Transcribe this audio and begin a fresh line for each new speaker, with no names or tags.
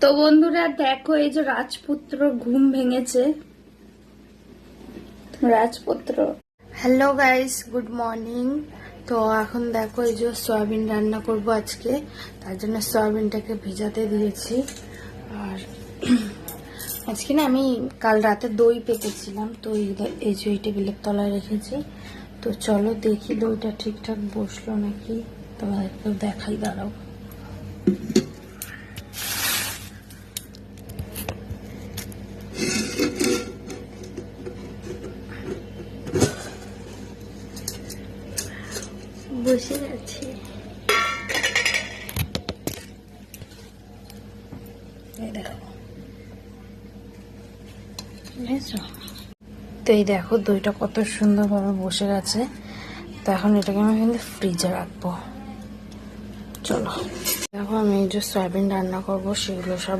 তো বন্ধুরা, দেখো এই যে রাজপুত্র ঘুম ভেঙেছে। রাজপুত্র। হ্যালো গাইস গুড মর্নিং তো এখন দেখো এই যে সয়াবিন রান্না করব আজকে। তার জন্য সয়াবিনটাকে ভিজাতে দিয়েছি। আর আজকে না আমি কাল রাতে দই পেতেছিলাম তো এই যে এই টেবিলের তলায় রেখেছি। তো চলো দেখি দইটা ঠিকঠাক বসল নাকি। তোমাদেরকেও দেখাই দাঁড়াও। বসে বুঝেছ? তো এই দেখো, দইটা কত সুন্দরভাবে বসে গেছে। তো এখন এটাকে আমি কিন্তু ফ্রিজে রাখব। চলো। দেখো আমি যে সয়াবিন রান্না করব, সেগুলো সব